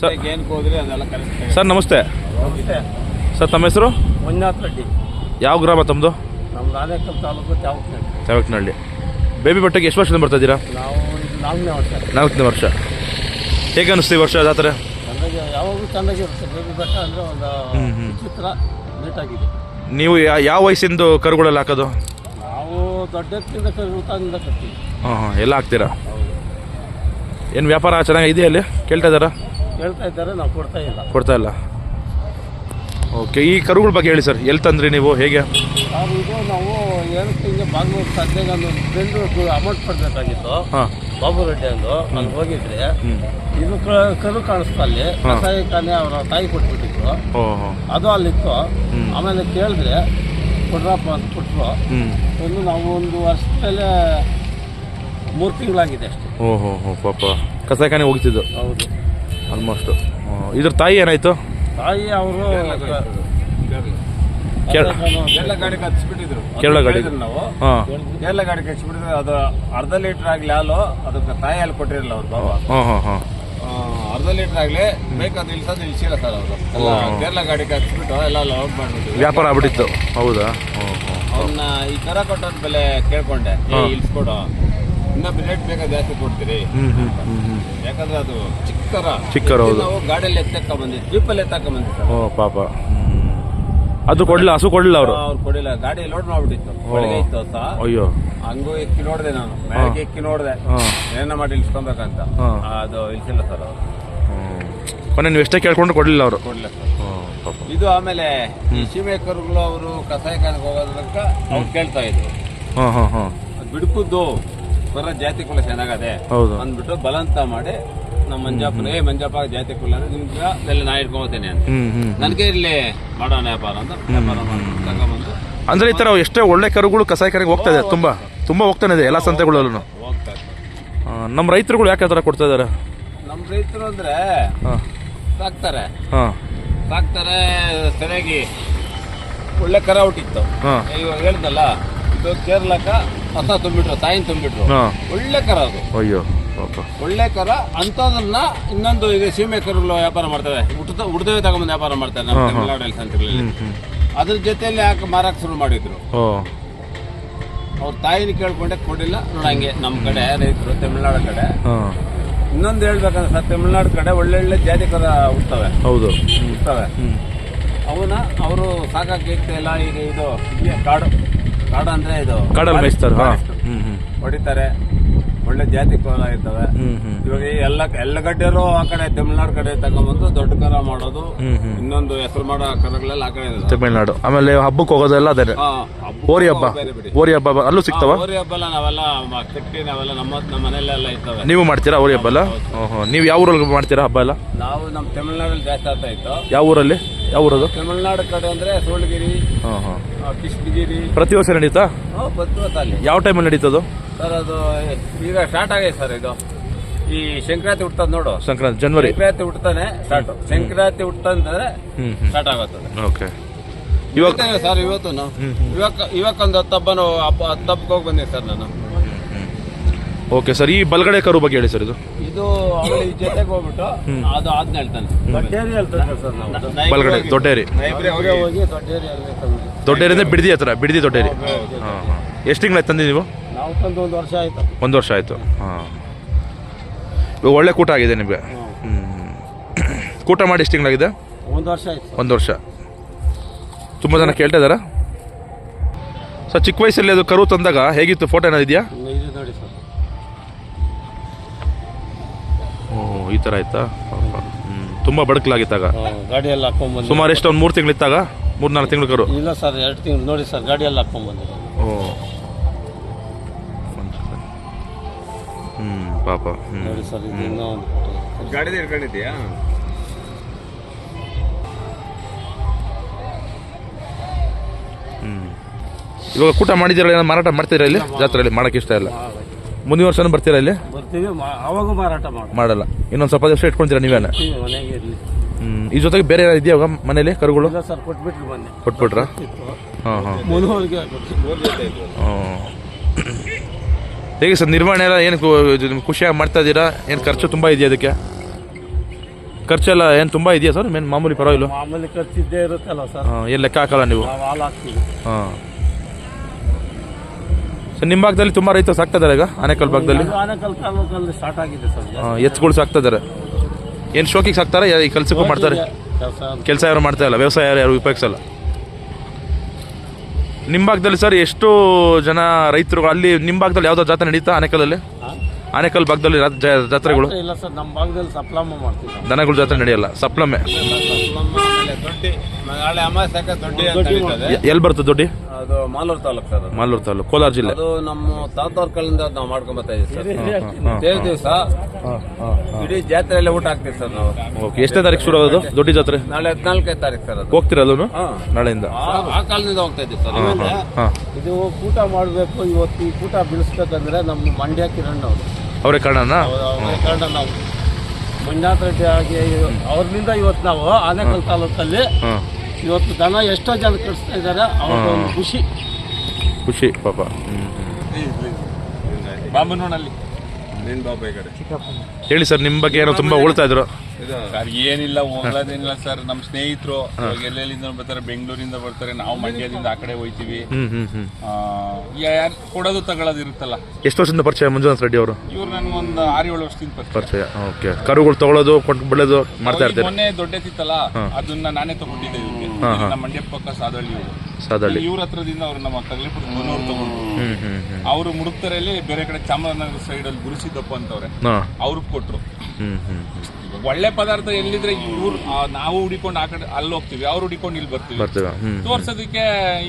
Sir sir ನಮಸ್ತೆ. Sir ತಮ್ಮ ಹೆಸರು? ಮಂಜುನಾಥ್ ರೆಡ್ಡಿ. ಯಾವ ಗ್ರಾಮ ತಮ್ಮದು ನಮ್ಮ ರಾಧೇಕಲ್ ತಾಲೂಕು ತ್ಯಾವಕ್ನಳ್ಳಿ ಚಾವಕ್ನಹಳ್ಳಿ ಬೇಬಿ ಬಟ್ಟೆಗೆ ಎಷ್ಟು ವರ್ಷದಿಂದ ಬರ್ತಾ ಇದ್ದೀರಾ? ನಾವು ಇದು ನಾಲ್ಕನೇ ವರ್ಷ. ನಾಲ್ಕನೇ ವರ್ಷ. ಹೇಗೆ ಅನಿಸ್ತೀವಿ ಈ ವರ್ಷ ಜಾತ್ರೆ? ಚಂದಾಗಿ ಯಾವಾಗಲೂ ಚಂದಾಗಿರುತ್ತೆ ಬೇಬಿ ಬೆಟ್ಟ ಅಂದರೆ ಒಂದು ಚಿತ್ರ ನೀಟಾಗಿದೆ ನೀವು ಯಾ- ಯಾವ ವಯಸ್ಸಿಂದು ಕರುಗಳಲ್ಲಿ ಹಾಕೋದು? ನಾವು ದೊಡ್ಡ ಎತ್ತಿಂದ ಊಟದಿಂದ ಕಟ್ತೀವಿ. ಹಾಂ ಹಾಂ ಎಲ್ಲ ಹಾಕ್ತೀರಾ? ಏನು ವ್ಯಾಪಾರ ಚೆನ್ನಾಗಿ ಇದೆಯಾ ಅಲ್ಲಿ? ಕೇಳ್ತಾ ಇದ್ದಾರಾ? ಕೇಳ್ತಾ ಇದ್ದಾರೆ ನಾವು ಕೊಡ್ತಾ ಇಲ್ಲ. ಕೊಡ್ತಾ ಇಲ್ಲ. ಓಕೆ ಈ ಕರುಗಳ ಬಗ್ಗೆ ಹೇಳಿ ಸರ್ ಎಲ್ಲಿ ತಂದ್ರಿ ನೀವು ಹೇಗೆ? ಇದು ನಾವು ಏನು ಹಿಂಗೆ ಬಾಗ್ಲೂರು ಸದ್ಯಕ್ಕೆ ಒಂದು ಫ್ರೆಂಡು ಅಮೌಂಟ್ ಕೊಡಬೇಕಾಗಿತ್ತು. ಹಾಂ. ಬಾಬು ರೆಡ್ಡಿ ಅಂದು ಅಲ್ಲಿ ಹೋಗಿದ್ರೆ ಇದು ಕ- ಕರು ಕಾಣಿಸ್ತಾ ಅಲ್ಲಿ. ಕಸಾಯಿಖಾನೆ ಅವರ ತಾಯಿ ಕೊಟ್ಬಿಟ್ಟಿದ್ರು. ಓ ಹೋ ಅದು ಅಲ್ಲಿತ್ತು. ಆಮೇಲೆ ಕೇಳಿದ್ರೆ ಕೊಡ್ರಪ್ಪ ಅಂತ ಕೊಟ್ಟರು ಹ್ಞೂ ಒಂದು ನಾವು ಒಂದು ವರ್ಷದಲ್ಲೇ ಮೂರು ತಿಂಗಳಾಗಿದೆ ಅಷ್ಟೇ. ಓ ಹೋ ಹೋ ಪಾಪ. ಕಸಾಯಿಖಾನೆ ಹೋಗ್ತಿದ್ದು. ಹೌದು. ಆಲ್ಮೋಸ್ಟ್ ಇದ್ರ ತಾಯಿ ಏನಾಯ್ತು? ತಾಯಿ ಅವರು ಕೇಳ- ಕೇರಳ ಗಾಡಿಗೆ ಹಚ್ಬಿಟ್ಟಿದ್ರು ಕೇರಳ ಗಾಡಿ. ನಾವು. ಕೇರಳ ಗಾಡಿಗೆ ಹಚ್ಬಿಟ್ಟಿದ್ರು ಅದು ಅರ್ಧ ಲೀಟರ್ ಆಗಲಿ ಹಾಲು ಅದಕ್ಕೆ ತಾಯಿ ಹಾಲು ಕೊಟ್ಟಿರಲಿಲ್ಲ ಅವ್ರು ಬಾಬಾ ಅರ್ಧ ಲೀಟರ್ ಆಗ್ಲಿ ಬೇಕಾದ ಇಲ್ಸೋದು ಇಲ್ಸಿಲ್ಲ ಸರ್ ಅವರು. ಎಲ್ಲ. ಕೇರಳ ಗಾಡಿಗೆ ಹಚ್ಬಿಟ್ಟು ಎಲ್ಲ ಮಾಡ್ಬಿಟ್ಟು ವ್ಯಾಪಾರ ಆಗ್ಬಿಟ್ಟಿತ್ತು. ಹೌದಾ? ಅವನ್ನ ಈ ತರ ಕೊಟ್ಟೋದ್ ಬೆಲೆ ಕೇಳ್ಕೊಂಡೆ. ಇಲ್ಸ್ಕೊಡು. ಇನ್ನೊಬ್ಬ ರೇಟ್ ಬೇಕಾದ ಜಾಸ್ತಿ ಕೊಡ್ತೀರಿ. ಯಾಕಂದ್ರೆ ಅದು ಚಿಕ್ಕರ. ಚಿಕ್ಕರ, ಹೌದು. ನಾವು ಗಾಡಿಯಲ್ಲಿ ಎತ್ತಕ್ಕ ಬಂದಿದ್ವಿ. ಜೀಪಲ್ಲಿ ಎತ್ತಕ್ಕ ಬಂದಿದ್ವಿ ಓ ಪಾಪ. ಅದು ಕೊಡ್ಲಿಲ್ಲ ಹಸು ಕೊಡ್ಲಿಲ್ಲ ಅವರು? ಅವ್ರು ಕೊಡಿಲ್ಲ ಗಾಡಿ ಲೋಡ್ ಮಾಡ್ಬಿಟ್ಟಿತ್ತು. ಒಳಗೆ ಇತ್ತು ಅಯ್ಯೋ. ಹಂಗೂ ಎಕ್ಕಿ ನೋಡಿದೆ ನಾನು. ಮ್ಯಾಗೆ ಎಕ್ಕಿ ನೋಡಿದೆ. ಹಾಂ. ಏನ ಮಾಡಿ ಇಲ್ಸ್ಕೊಬೇಕಂತ ಹಾ. ಅದು ಇಲ್ಸಿಲ್ಲ ಸರ್ ಅವರು. ಕೊನೆ ನೀವು ಎಷ್ಟೇ ಕೇಳ್ಕೊಂಡು ಕೊಡ್ಲಿಲ್ಲ ಅವರು? ಕೊಡ್ಲಿಲ್ಲ ಸರ್. ಪಾಪ. ಇದು ಆಮೇಲೆ ಈ ಸೀಮೆ ಕರುಗಳು ಅವರು ಕಸಾಯಿಖಾನೆಗೆ ಹೋಗೋದ್ರಕ್ಕ ಅವ್ರು ಕೇಳ್ತಾ ಇದ್ರು. ಹಾಂ ಹಾಂ ಹಾಂ. ಬಿಡ್ಕುದ್ದು ಬರ ಜಾತಿ ಕೂಡ ಚೆನ್ನಾಗದೆ ಹೌದು. ಅಂದ್ಬಿಟ್ಟು ಬಲಂತ ಮಾಡಿ ನಮ್ಮ ಮಂಜಪ್ಪನ ಮಂಜಾಪ ಮಂಜಪ್ಪ ಜಾತಿ ಕುಲ್ಲ ಅಂದ್ರೆ ನಿಮ್ಗೆ ನಾ ಇಟ್ಕೊಂಬತ್ತೇನೆ ಅಂತ. ನನಗೆ ಇಲ್ಲಿ ಮಾಡೋಣ ವ್ಯಾಪಾರ ಅಂತ ವ್ಯಾಪಾರ ಮಾಡಿ ತಗೊಂಬಂದು. ಅಂದರೆ ಈ ತರ ಎಷ್ಟೇ ಒಳ್ಳೆ ಕರುಗಳು ಕಸಾಯಖಾನೆಗೆ ಹೋಗ್ತಾ ಇದೆ ತುಂಬಾ ತುಂಬಾ ಹೋಗ್ತಾನೆ ಇದೆ ಎಲ್ಲ ಸಂತೆಗಳಲ್ಲೂ. ಹೋಗ್ತಾರೆ ನಮ್ಮ ರೈತರುಗಳು ಯಾಕೆ ಆ ಥರ ಕೊಡ್ತಾ ಇದ್ದಾರೆ ನಮ್ಮ ರೈತರು ಅಂದ್ರೆ ಹಾಂ. ಸಾಕ್ತಾರೆ. ಹಾಂ. ಸಾಕ್ತಾರೆ ಸರಿಯಾಗಿ. ಒಳ್ಳೆ ಕರ ಹುಟ್ಟಿತ್ತು. ಹಾಂ. ಇವಾಗ ಹೇಳ್ದಲ್ಲ ಇದು ಕೇರಳಕ್ಕ ಹೊಸ ತುಂಬಿಟ್ರು ತಾಯಿನ ತುಂಬಿಟ್ರು. ಹಾಂ. ಒಳ್ಳೆ ಕರ ಅದು. ಅಯ್ಯೋ. ಒಳ್ಳೆ ಕರ ಅಂಥದನ್ನ ಇನ್ನೊಂದು ಇದೆ ಸೀಮೆ ಕರುಗಳು ವ್ಯಾಪಾರ ಮಾಡ್ತಾರೆ ಉಡ್ದ ಉಡ್ದವೆ ತಗೊಂಬಂದು ವ್ಯಾಪಾರ ಮಾಡ್ತಾರೆ ನಮ್ಮ. ತಮಿಳ್ನಾಡಲ್ಲಿ ಸಂತೆಗಳಲ್ಲಿ. ಅದ್ರ ಜೊತೆಯಲ್ಲಿ ಯಾಕೆ ಮಾರಾಕ್ ಶುರು ಮಾಡಿದ್ರು? ಅವ್ರ ತಾಯಿನ ಕೇಳ್ಕೊಂಡೆ ಕೊಡಿಲ್ಲ ನೋಡಂಗೆ ನಮ್ಮ ಕಡೆ ರೈತರು ತಮಿಳ್ನಾಡು ಕಡೆ. ಇನ್ನೊಂದು ಹೇಳ್ಬೇಕಂದ್ರೆ ಸರ್ ತಮಿಳ್ನಾಡು ಕಡೆ ಒಳ್ಳೊಳ್ಳೆ ಜಾತಿ ಕರ ಹುಡ್ತವೆ. ಹೌದು. ಹುಡ್ತವೆ. ಅವನ ಅವನ್ನ ಅವರು ಸಾಕಕ್ಕೆ ಇಲ್ಲ ಈಗ ಇದು ಕಾಡು. ಕಾಡು ಅಂದ್ರೆ ಇದು ಕಾಡಲ್ಲಿ ಹೊಡಿತಾರೆ. ಒಳ್ಳೆ ಜಾತಿ ಕೋಲ ಇರ್ತವೆ. ಇವಾಗ ಈ ಎಲ್ಲ ಎಲ್ಲ ಗಡ್ಡೆರು ಆ ಕಡೆ ತಮಿಳ್ನಾಡು ಕಡೆ ತಗೊಂಬಂದು ದೊಡ್ಡ ಕರ ಮಾಡೋದು ಇನ್ನೊಂದು ಹೆಸರು ಮಾಡೋ ಕರಗಳೆಲ್ಲ ಆ ಕಡೆ ಇದಾವೆ. ತಮಿಳ್ನಾಡು. ಆಮೇಲೆ ಹಬ್ಬಕ್ಕೆ ಹೋಗೋದೆಲ್ಲ ಅದೇ ಹಾ, ಹಬ್ಬಕ್ಕೂ ಓರಿ ಹಬ್ಬ. ಬೇರೆ ಬಿಡಿ. ಓರಿ ಹಬ್ಬ ಬ- ಅಲ್ಲೂ ಸಿಗ್ತಾವ? ಹೋರಿ ಹಬ್ಬ ಎಲ್ಲ ನಾವೆಲ್ಲ ಮ- ಕಟ್ಟಿ ನಾವೆಲ್ಲ ನಮ್ಮ ನಮ್ಮ ಮನೆಯಲ್ಲೆಲ್ಲ ಇರ್ತವೆ. ನೀವು ಮಾಡ್ತೀರಾ ಓರಿ ಹಬ್ಬ ಓಹೋ ನೀವು ಯಾವ ಊರಲ್ಲಿ ಮಾಡ್ತೀರಾ ಹಬ್ಬ ಎಲ್ಲ? ನಾವು ನಮ್ಮ ತಮಿಳ್ನಾಡಲ್ಲಿ ಜಾಸ್ತಿ ಆಗ್ತಾ ಇತ್ತು. ಯಾವ ಊರಲ್ಲಿ? ಯಾವ ಊರದು? ತಮಿಳ್ನಾಡು ಕಡೆ ಅಂದ್ರೆ ಸೋಳಗಿರಿ ಹಾಂ ಹಾಂ. ಆ, ಕೃಷ್ಣಗಿರಿ. ಪ್ರತಿ ವರ್ಷ ನಡೀತಾ? ಹಾ, ಬದ್ಧವತ್ತ ಅಲ್ಲಿ. ಯಾವ ಟೈಮಲ್ಲಿ ನಡೀತದು? ಸರ್ ಅದು ಈಗ ಸ್ಟಾರ್ಟ್ ಆಗೈತೆ ಸರ್ ಇದು. ಈ ಸಂಕ್ರಾಂತಿ ಹುಟ್ಟದ್ ನೋಡು. ಸಂಕ್ರಾಂತಿ ಜನವರಿ. ಸಂಕ್ರಾಂತಿ ಹುಟ್ಟತಾನೆ ಸ್ಟಾರ್ಟ್ ಸಂಕ್ರಾಂತಿ ಹುಟ್ಟಂತಂದ್ರೆ ಹ್ಞೂ ಹ್ಞೂ ಸ್ಟಾರ್ಟ್ ಆಗುತ್ತದೆ. ಓಕೆ ಇವಾಗ ಸರ್ ಇವತ್ತು ನಾವು ಇವಾಗ ಇವಾಗ ಒಂದು ಹತ್ತು ಹಬ್ಬ ಹತ್ತು ಹಬ್ಬಕ್ಕೆ ಹೋಗಿ ಬಂದಿದ್ದೆ ಸರ್ ನಾನು. ಓಕೆ ಸರ್ ಈ ಬಲಗಡೆ ಕರು ಬಗ್ಗೆ ಹೇಳಿ ಸರ್ ಇದು. ಇದು ಅವಳು ಜೊತೆಗೆ ಹೋಗ್ಬಿಟ್ಟು ಅದು ಆದ್ನ ಹೇಳ್ತಾನೆ. ದೊಡ್ಡೇರಿ ಹೇಳ್ತಾರೆ ಸರ್ ನಾವು. ಬಲಗಡೆ ದೊಡ್ಡೇರಿ. ಇಬ್ರೇ ಹೋಗಿ. ದೊಡ್ಡೇರಿ ಅಲ್ಲಿ ತಂದ್ವಿ. ದೊಡ್ಡೇರಿಂದ ಬಿಡದಿ ಹತ್ರ ಬಿಡದಿ ದೊಡ್ಡೇರಿ. ಹಾಂ ಹಾಂ. ಎಷ್ಟು ತಿಂಗಳಾಯ್ತು ತಂದಿ ನೀವು? ನಾವು ತಂದು ಒಂದು ವರ್ಷ ಆಯ್ತು. ಒಂದು ವರ್ಷ ಆಯಿತು. ಹಾಂ. ಇವಾಗ ಒಳ್ಳೆ ಕೂಟ ಆಗಿದೆ ನಿಮಗೆ. ಹ್ಞೂ ಕೂಟ ಮಾಡಿ ಎಷ್ಟು ತಿಂಗಳಾಗಿದೆ? ಒಂದು ವರ್ಷ ಆಯ್ತು ಒಂದು ವರ್ಷ. ತುಂಬ ಜನ ಕೇಳ್ತಾ ಇದ್ದಾರಾ? ಸರ್ ಚಿಕ್ಕ ವಯಸ್ಸಲ್ಲಿ ಅದು ಕರು ತಂದಾಗ ಹೇಗಿತ್ತು? ಫೋಟೋ ಏನಾದ್ರು ಈ ಥರ ಆಯ್ತಾ ತುಂಬಾ ತುಂಬ ಬಡಕಲಾಗಿತ್ತಾಗ. ಗಾಡಿ ಗಾಡಿಯಲ್ಲಿ ಹಾಕೊಂಡ್ಬಂದು ಸುಮಾರು ಎಷ್ಟು ಒಂದು ಮೂರು ತಿಂಗಳಿತ್ತಾಗ ಮೂರು ನಾಲ್ಕು ತಿಂಗಳು ಕರು. ಇಲ್ಲ ಸರ್ ಎರಡು ತಿಂಗಳು. ನೋಡಿ ಸರ್ ಗಾಡಿಯಲ್ಲಿ ಎಲ್ಲ ಹಾಕೊಂಡ್ಬಂದು ಓ. ಹ್ಞೂ ಪಾಪ. ಹ್ಞೂ ನೋಡಿ ಸರ್ ಇದು ಇನ್ನೂ ಒಂದು photo. ಗಾಡಿದ ಇಟ್ಕೊಂಡಿದ್ಯಾ ಹ್ಞೂ ಇವಾಗ ಕೂಟ ಮಾಡಿದಿರಲ್ಲ ಏನೋ ಮಾರಾಟ ಮಾಡ್ತೀರಾ ಇಲ್ಲಿ? ಜಾತ್ರೆಯಲ್ಲಿ? ಮಾಡೋಕ್ಕೆ ಇಷ್ಟ ಇಲ್ಲ. ಮುಂದಿನ ವರ್ಷನೂ ಬರ್ತೀರಾ ಇಲ್ಲಿ? ಬರ್ತೀವಿ ಮಾ- ಅವಾಗ ಮಾರಾಟ ಮಾಡಿ ಮಾಡಲ್ಲ. ಇನ್ನೊಂದು ಸ್ವಲ್ಪ ದಿವಸ ಇಟ್ಕೊಂತೀರಾ ನೀವೇನ? ಮನೆಗೆ ಇರಲಿ. ಈ ಜೊತೆಗೆ ಬೇರೆ ಏನಾದ್ರು ಇದೆಯಾ ಮನೇಲಿ ಕರುಗಳು? ಇಲ್ಲ ಸರ್ ಕೊಟ್ಬಿಟ್ರು ಮೊನ್ನೆ. ಕೊಟ್ಬಿಟ್ರಾ? ಹಾಂ ಹಾಂ. ಹೇಗೆ ಸರ್ ನಿರ್ವಹಣೆ ಎಲ್ಲ ಏನು ನಿಮ್ಗೆ ಖುಷಿಯಾಗಿ ಮಾಡ್ತಾ ಇದ್ದೀರಾ? ಏನು ಖರ್ಚು ತುಂಬ ಇದೆಯಾ ಅದಕ್ಕೆ? ಖರ್ಚೆಲ್ಲ ಏನು ತುಂಬ ಇದೆಯಾ ಸರ್? ಮೇನ್ ಮಾಮೂಲಿ ಪರವಾಗಿಲ್ಲ? ಮಾಮೂಲಿ ಖರ್ಚಿದ್ದೇ ಇರುತ್ತಲ್ಲ ಸರ್. ಏನು ಲೆಕ್ಕ ಹಾಕಲ್ಲ ನೀವು? ನಾವು ಹಾಲು ಹಾಕ್ತೀವಿ. ಹಾಂ. ಸರ್ ನಿಮ್ಮ ಭಾಗದಲ್ಲಿ ತುಂಬಾ ರೈತರು ಸಾಕ್ತಾರೆ ಇದ್ದಾರೆ ಈಗ ಆನೆಕಲ್ ಭಾಗದಲ್ಲಿ? ಎಚ್ಗಳು ಸಾಕ್ತಾರೆ ತಾಲೂಕಲ್ಲಿ ಸ್ಟಾರ್ಟ್ ಆಗಿದೆ ಸರ್ ಹಾಂ ಎತ್ತುಗಳು ಸಾಕ್ತಾ ಇದ್ದಾರೆ ಏನು ಶೋಕಿಗೆ ಸಾಕ್ತಾರೆ? ಈ ಕೆಲಸಕ್ಕೂ ಮಾಡ್ತಾರೆ? ಕೆಲಸ ಕೆಲಸ ಯಾರು ಮಾಡ್ತಾ ಇಲ್ಲ? ವ್ಯವಸಾಯ ಯಾರು ಯಾರು ಉಪಯೋಗಿಸಲ್ಲ ನಿಮ್ಮ ಭಾಗದಲ್ಲಿ ಸರ್ ಎಷ್ಟು ಜನ ರೈತರು ಅಲ್ಲಿ ನಿಮ್ಮ ಭಾಗದಲ್ಲಿ ಯಾವ್ದೋ ಜಾತ್ರೆ ನಡೀತಾ ಆನೆಕಲ್ಲಲ್ಲಿ? ಆನೆಕಲ್ ಭಾಗದಲ್ಲಿ ರಾ- ಜಾ- ಜಾತ್ರೆಗಳು? ಇಲ್ಲ ಸರ್ ನಮ್ಮ ಭಾಗದಲ್ಲಿ ಸಪ್ಲಮ್ಮ ಮಾಡ್ತೀವಿ ನಾವು. ದನಗಳ ಜಾತ್ರೆ ನಡೆಯಲ್ಲ ಸಪ್ಲಮ್ಮೆ? ಸಪ್ಲಮ್ಮ ಆಮೇಲೆ ದೊಡ್ಡಿ ನಾಳೆ ಅಮಾವಾಸ್ಯಕ ದೊಡ್ಡಿ ಅಂತ ದೊಡ್ಡಿ ನಡೀತದೆ. ಎ- ಎಲ್ಲಿ ಬರ್ತದೆ ದೊಡ್ಡಿ? ಅದು ಮಾಲೂರು ತಾಲೂಕು ಸರ್ ಅದು. ಮಾಲೂರು ತಾಲೂಕು ಕೋಲಾರ ಜಿಲ್ಲೆ. ಅದು ನಮ್ಮ ತಾತವ್ರ ಕಾಲದಿಂದ ನಾವು ಮಾಡ್ಕೊಂಡ್ ಬರ್ತಾ ಇದೀವಿ ಸರ್. ತೇರ್ ದಿವಸ ಇಡೀ ಜಾತ್ರೆಯಲ್ಲೇ ಊಟ ಹಾಕ್ತೀವಿ ಸರ್ ನಾವು. ಓಕೆ ಎಷ್ಟನೇ ತಾರೀಕು ಶುರು ಆಗೋದು? ದೊಡ್ಡ ಜಾತ್ರೆ? ನಾಳೆ ಹದಿನಾಲ್ಕನೇ ತಾರೀಕು ಸರ್ ಅದು. ಹೋಗ್ತೀರಾ ಅಲ್ಲೂ? ಹಾ. ನಾಳೆಯಿಂದ? ಆ- ಆ ಕಾಲದಿಂದ ಹೋಗ್ತಾ ಇದ್ದೀವಿ ಸರ್. ಹಾಂ ಹಾಂ ಇದು ಕೂಟ ಮಾಡಬೇಕು ಇವತ್ತು ಈ ಊಟ ಬಿಡಿಸ್ಬೇಕಂದ್ರೆ ನಮ್ಮ ಮಂಡ್ಯ ಕಿರಣ್ ಅವರು. ಅವರೇ ಕಾರಣನಾ? ಕಾರಣ ನಾವು ಮಂಜುನಾಥ್ ರೆಡ್ಡಿ ಆಗಿ ಅವ್ರಿಂದ ಇವತ್ತು ನಾವು ಆನೇಕಲ್ ತಾಲೂಕಲ್ಲಿ ಹಾಂ. ಇವತ್ತು ದನ ಎಷ್ಟೋ ಜನ ಕಳಿಸ್ತಾ ಇದ್ದಾರೆ ಅವ್ರ ಒಂದು ಖುಷಿ. ಖುಷಿ ಪಾಪ. ಹ್ಞೂ ಬಾಂಬನೋನಲ್ಲಿ ನೀನ್ ಬಾಬಾ ಈ ಹೇಳಿ ಸರ್ ನಿಮ್ಮ ಬಗ್ಗೆ ಏನೋ ತುಂಬಾ ಉಳ್ತಾ ಇದ್ರು. ಸರ್ ಏನಿಲ್ಲ ಹೋಗೋದೇನಿಲ್ಲ ಸರ್. ನಮ್ಮ ಸ್ನೇಹಿತರು ಎಲ್ಲೆಲ್ಲಿಂದ ಬರ್ತಾರೆ? ಬೆಂಗಳೂರಿಂದ ಬರ್ತಾರೆ. ನಾವು ಮಂಡ್ಯದಿಂದ ಆ ಕಡೆ ಹೋಯ್ತೀವಿ. ಕೊಡೋದು ತಗೊಳ್ಳೋದು ಇರುತ್ತಲ್ಲ. ಎಷ್ಟು ವರ್ಷದಿಂದ ಪರಿಚಯ ಮಂಜುನಾಥ್ ರೆಡ್ಡಿ ಅವರು? ಇವ್ರು ನನ್ಗೊಂದು ಆರು ಏಳು ವರ್ಷದಿಂದ ಪರಿಚಯ. ಓಕೆ. ಕರುಗಳು ತಗೊಳ್ಳೋದು ಕೊಟ್ಟು ಬೆಳೆದು ಮಾಡ್ತಾ ಇರ್ತಾರೆ. ಮೊನ್ನೆ ದೊಡ್ಡದಿತ್ತಲ್ಲ ಅದನ್ನ ನಾನೇ ತಗೊಂಡಿದ್ದೆ ಇವ್ರಿಗೆ. ನಮ್ಮ ಮಂಡ್ಯ ಪಕ್ಕ ಸಾದಳ್ಳಿ ಸಾದಳ್ಳಿ ಇವ್ರ ಹತ್ರದಿಂದ ಅವ್ರು ನಮ್ಮ ಕಗ್ಲಿಪುರ ಮನೋರು ಹ್ಞೂ ಅವರು ಮುಡುಕ್ತರಲ್ಲಿ ಬೇರೆ ಕಡೆ ಚಾಮರಾಜನಗರ ಸೈಡ್ ಅಲ್ಲಿ ಗುರುಸಿದ್ದಪ್ಪ ಅಂತವ್ರೆ. ಅವ್ರಿಗೆ ಕೊಟ್ರು. ಒಳ್ಳೆ ಪದಾರ್ಥ ಎಲ್ಲಿದ್ರೆ ಇವ್ರು ನಾವು ಹುಡಿಕೊಂಡು ಆ ಕಡೆ ಅಲ್ಲಿ ಹೋಗ್ತೀವಿ ಅವ್ರು ಹುಡಿಕೊಂಡು ಇಲ್ಲಿ ಬರ್ತೀವಿ. ಬರ್ತೀವಿ ತೋರ್ಸೋದಕ್ಕೆ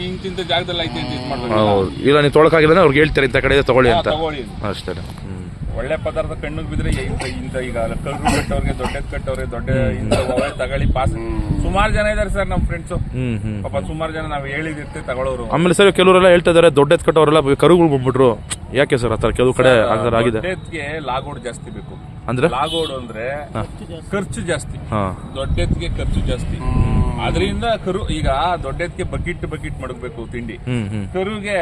ಇಂತಿಂತ ಜಾಗದಲ್ಲಿ ಐತೆ ಅಂತ ಇದು ಮಾಡ್ಬೇಕು. ಹೌದು. ಇಲ್ಲ ನೀವು ತೊಳಕಾಗಿಲ್ಲ ಅವ್ರಿಗೆ ಹೇಳ್ತಾರೆ ಇಂಥ ಕಡೆ ತಗೊಳ್ಳಿ ಅಂತ. ತಗೊಳ್ಳಿ ಅಷ್ಟೇ. ಒಳ್ಳೆ ಪದಾರ್ಥ ಕಣ್ಣಿಗೆ ಬಿದ್ರೆ ಇಂತ ಇಂತ ಈಗ ಕಲ್ರು ಕಟ್ಟವ್ರಿಗೆ ದೊಡ್ಡದ್ ಕಟ್ಟವ್ರಿಗೆ ದೊಡ್ಡ ಇಂತ ಒಳ್ಳೆ ತಗೊಳ್ಳಿ ಪಾಸ್. ಸುಮಾರು ಜನ ಇದಾರೆ ಸರ್ ನಮ್ಮ ಫ್ರೆಂಡ್ಸು ಪಾಪ ಸುಮಾರು ಜನ ನಾವು ಹೇಳಿದಿರ್ತೆ ತಗೊಳ್ಳೋರು ಆಮೇಲೆ ಸರ್ ಕೆಲವರೆಲ್ಲ ಹೇಳ್ತಾ ಇದಾರೆ ದೊಡ್ಡದ್ ಕಟ್ಟೋರೆಲ್ಲ ಕರುಗಳು ಬಂದ್ಬಿಟ್ರು. ಯಾಕೆ ಸರ್ ಆತರ ಕೆಲವು ಕಡೆ ಆಗಿದೆ? ದೊಡ್ಡದ್ಗೆ ಲಾಗೋಡ್ ಜಾಸ್ತಿ ಬೇಕು. ಅಂದ್ರೆ? ಲಾಗೋಡ್ ಅಂದ್ರೆ ಖರ್ಚು ಜಾಸ್ತಿ. ದೊಡ್ಡದ್ಗೆ ಖರ್ಚು ಜಾಸ್ತಿ. ಅದರಿಂದ ಕರು ಈಗ ದೊಡ್ಡದಕ್ಕೆ ಬಕೆಟ್ ಬಕೆಟ್ ಮಡಗ್ಬೇಕು ತಿಂಡಿ. ಕರುಗೆ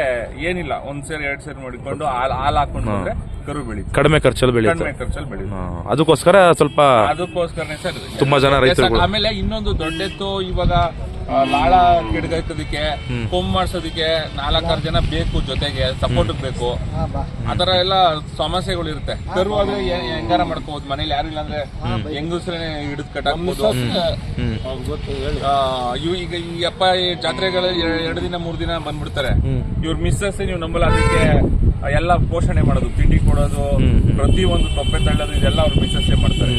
ಏನಿಲ್ಲ ಒಂದ್ ಸೇರ್ ಎರಡ್ ಸೇರ್ ಮಡಿಕೊಂಡು ಹಾಲ್ ಹಾಲ್ ಹಾಕೊಂಡು ಬಂದ್ರೆ ಕರು ಬೆಳಿ ಕಡಿಮೆ ಖರ್ಚಲ್ಲಿ ಬೆಳಿ ಕಡಿಮೆ ಖರ್ಚಲ್ಲಿ ಬೆಳಿ ಅದಕ್ಕೋಸ್ಕರ ಸ್ವಲ್ಪ ಅದಕ್ಕೋಸ್ಕರನೇ ಸರ್ ತುಂಬಾ ಜನ ರೈತರುಗಳು. ಆಮೇಲೆ ಇನ್ನೊಂದು ದೊಡ್ಡೆತ್ತು ಇವಾಗ ಲಾಳ ಕಿಡ್ಗೈತದಕ್ಕೆ ಕೊಂಬ್ ಮಾಡ್ಸೋದಕ್ಕೆ ನಾಲ್ಕಾರು ಜನ ಬೇಕು ಜೊತೆಗೆ ಸಪೋರ್ಟ್ ಬೇಕು. ಆತರ ಎಲ್ಲ ಸಮಸ್ಯೆಗಳು ಇರುತ್ತೆ ಕರು ಆದ್ರೆ ಹೆಂಗಾರ ಮಾಡ್ಕೋಬಹುದು ಮನೇಲಿ ಯಾರು ಇಲ್ಲ ಅಂದ್ರೆ ಹೆಂಗಸ್ರೇ ಹಿಡಿದು ಕಟ್ಟಾಕ್ಬೋದು? ಇವ್ ಈಗ ಈ ಅಪ್ಪ ಈ ಜಾತ್ರೆಗಳು ಎರಡು ದಿನ ಮೂರ್ ದಿನ ಬಂದ್ಬಿಡ್ತಾರೆ. ಇವ್ರ ಮಿಸ್ಸಸ್ ನೀವು ನಂಬಲ್ಲ ಅದಕ್ಕೆ ಎಲ್ಲ ಪೋಷಣೆ ಮಾಡೋದು. ತಿಂಡಿ ಕೊಡೋದು ಪ್ರತಿ ಒಂದು ತೊಪ್ಪೆ ತಳ್ಳೋದು ಇದೆಲ್ಲ ಅವ್ರ ಮಿಸ್ಸಸ್ಸೇ ಮಾಡ್ತಾರೆ.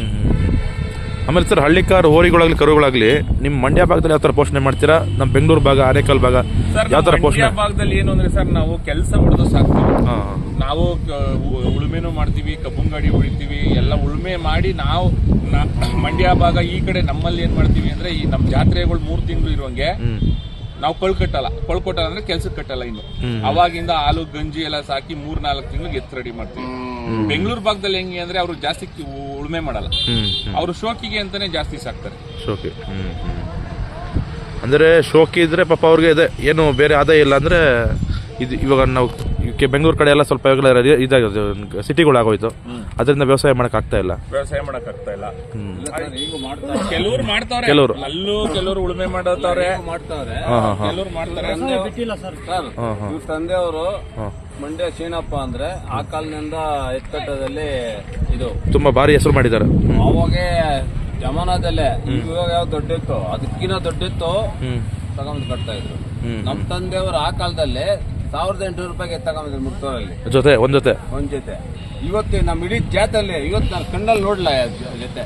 ಆಮೇಲೆ ಸರ್ ಹಳ್ಳಿಕಾರ್ ಹೋರಿಗಳಾಗ್ಲಿ ಕರುಗಳಾಗ್ಲಿ ನಿಮ್ಮ ಮಂಡ್ಯ ಭಾಗದಲ್ಲಿ ಯಾವ ತರ ಪೋಷಣೆ ಮಾಡ್ತೀರಾ? ನಮ್ಮ ಬೆಂಗಳೂರು ಭಾಗ ಆನೇಕಲ್ ಭಾಗ ಯಾವ ಥರ ಪೋಷಣೆ? ಭಾಗದಲ್ಲಿ ಏನು ಅಂದ್ರೆ ಸರ್ ನಾವು ಕೆಲಸ ಬಿಡೋದು ಸಾಕ್ತೀವಿ. ನಾವು ಉಳುಮೆನೂ ಮಾಡ್ತೀವಿ ಕಬ್ಬುಂಗಾಡಿ ಹೊಡಿತೀವಿ ಎಲ್ಲ ಉಳುಮೆ ಮಾಡಿ ನಾವು ಮಂಡ್ಯ ಭಾಗ ಈ ಕಡೆ ನಮ್ಮಲ್ಲಿ ಏನ್ ಮಾಡ್ತೀವಿ ಅಂದ್ರೆ ಈ ನಮ್ಮ ಜಾತ್ರೆಗಳು ಮೂರ್ ತಿಂಗಳು ಇರುವಂಗೆ ಹ್ಞೂ ನಾವು ಕೊಳ್ ಕಟ್ಟಲ್ಲ. ಕೊಳ್ ಕೊಟ್ಟಲ್ಲ ಅಂದ್ರೆ ಕೆಲ್ಸಕ್ಕೆ ಕಟ್ಟಲ್ಲ ಇನ್ನು. ಅವಾಗಿಂದ ಹಾಲು ಗಂಜಿ ಎಲ್ಲ ಸಾಕಿ ಮೂರ್ ನಾಲ್ಕು ತಿಂಗಳಿಗೆ ಎತ್ತು ರೆಡಿ ಮಾಡ್ತೀವಿ. ಬೆಂಗಳೂರು ಭಾಗದಲ್ಲಿ ಹೆಂಗೆ ಅಂದ್ರೆ ಅವರು ಜಾಸ್ತಿ ಉಳುಮೆ ಮಾಡಲ್ಲ. ಅವರು ಶೋಕಿಗೆ ಅಂತಾನೆ ಜಾಸ್ತಿ ಸಾಕ್ತಾರೆ. ಶೋಕಿ. ಅಂದರೆ ಶೋಕಿ ಇದ್ರೆ ಪಾಪ ಅವ್ರಿಗೆ ಇದೆ ಏನು ಬೇರೆ ಆದಾಯ ಇಲ್ಲ ಅಂದರೆ ಇದು ಇವಾಗ ನಾವು ಕೆ- ಬೆಂಗಳೂರು ಕಡೆ ಎಲ್ಲ ಸ್ವಲ್ಪ ಇವಾಗಲೇ ರಿ- ಇದಾಗಿದೆ ಸಿಟಿಗಳು ಆಗೋಯ್ತು ಅದರಿಂದ ವ್ಯವಸಾಯ ಮಾಡಕ್ ಆಗ್ತಾ ಇಲ್ಲ. ವ್ಯವಸಾಯ ಮಾಡಕ್ ಆಗ್ತಾ ಇಲ್ಲ. ಈಗ ಮಾಡ್ತಾರೆ. ಕೆಲವರು ಮಾಡ್ತಾವ್ರೆ ಕೆಲವ್ರು. ಅಲ್ಲೂ ಕೆಲವರು ಉಳುಮೆ ಮಾಡತ್ತವ್ರೆ ಮಾಡ್ತಾವ್ರೆ ಹಾಂ ಹಾಂ ಹಾಂ. ಕೆಲವ್ರು ಮಾಡ್ತಾರೆ. ಸರ್. ಇವ್ರ ತಂದೆಯವರು ಮಂಡ್ಯ ಸೀನಪ್ಪ ಅಂದ್ರೆ ಆ ಕಾಲದಿಂದ ಎತ್ತಟದಲ್ಲಿ ಇದು. ತುಂಬ ಭಾರಿ ಹೆಸರು ಮಾಡಿದ್ದಾರೆ. ಅವಾಗೆ ಜಮಾನದಲ್ಲೇ ಇವಾಗ ಯಾವ ದೊಡ್ಡಿತ್ತು ಅದಕ್ಕಿಂತ ದೊಡ್ಡಿತ್ತು ತಗೊಂಡ್ ಕಟ್ತಾ ಇದ್ರು. ಹ್ಮ್. ನಮ್ ತಂದೆಯವರು ಆ ಕಾಲದಲ್ಲಿ ಸಾವಿರದ ಎಂಟುನೂರು ರೂಪಾಯಿಗೆ ತಗೊಂಡಿದ್ರು ಮುಕ್ತೂರಲ್ಲಿ ಜೊತೆ ಒಂದ್ ಜೊತೆ? ಒಂದ್ ಜೊತೆ. ಇವತ್ತು ನಮ್ಮ ಇಡೀ ಜಾತಲ್ಲಿ ಇವತ್ತು ನಾನು ಕಣ್ಣಲ್ಲಿ ನೋಡ್ಲ ಜೊತೆ?